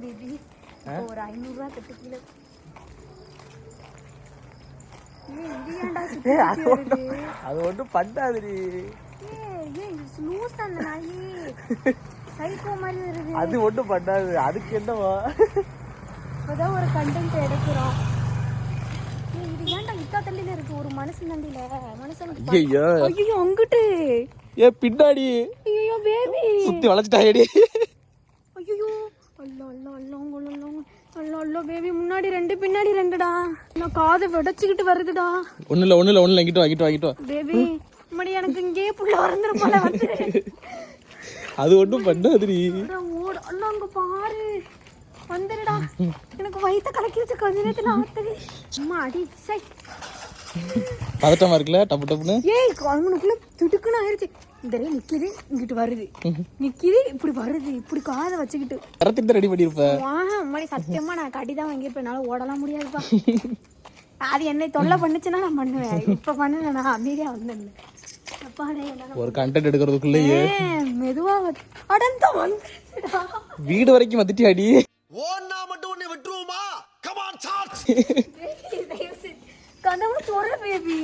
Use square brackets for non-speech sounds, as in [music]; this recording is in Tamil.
பேபி ஒரு ஐநூறுரூவா கட்டு வருது? அது ஒன்றும் பண்ணாதுடி. அது ஒன்றும் பண்ணாது அதுக்கு என்னவா இப்பதான் ஒரு content எடுக்கிறோம். இது ஏன்டா இத்தா தள்ளில இருக்கு ஒரு மனுஷன் தண்டில மனுஷனுக்கு பா- ஐயோ ஐயோ அங்கிட்டு ஏ பின்னாடி ஐயோ பேபி சுத்தி வளைச்சிட்டாயடி அல்லா அல்லா அல்லா அல்லா அல்லா அல்லா பேபி முன்னாடி ரெண்டு பின்னாடி ரெண்டுடா. நான் காதை வெடச்சுக்கிட்டு வருதுடா. ஒன்றும் இல்லை ஒன்றும் இல்லை இல்லை இங்கிட்டு வாங்கிட்டு வாங்கிட்டு பேபி மடி எனக்கு இங்கே புள்ள வரந்துரும் போல வந்து. அது ஒன்றும் பண்ணாதுடி. ஓடு அல்லா அங்க பாரு. வந்துடுடா. எனக்கு வயித்த கலக்கிருச்சு கொஞ்ச நேரத்துல ஆத்துது அம்மா அடி சை. பதட்டமா இருக்குல்ல? டப்பு டப்புன்னு? ஏய் அவனுக்குள்ள துடுக்குன்னு ஆயிருச்சு. இந்த ரே நிக்குது இங்கிட்டு வருது. நிக்குது இப்படி வருது இப்படி காதை வச்சுக்கிட்டு. கரத்துக்கு ரெடி பண்ணியிருப்ப வாங்க முன்னாடி சத்தியமா நான் கடி தான் வாங்கியிருப்பேன். என்னால ஓடலாம் முடியாதுப்பா. அது என்னை தொல்லை பண்ணுச்சுன்னா நான் பண்ணுவேன். இப்ப பண்ணல நான் அமைதியா வந்தேன். ஒரு கண்டென்ட் எடுக்கிறதுக்குள்ளேயே. மெதுவா அடந்த வந்துடா வீடு வரைக்கும் வந்துட்டியாடி ஓன்னா மட்டும் உன்னை விட்டுருவோமா? கமான் சார்ஜ் [laughs] ஒரு பேபி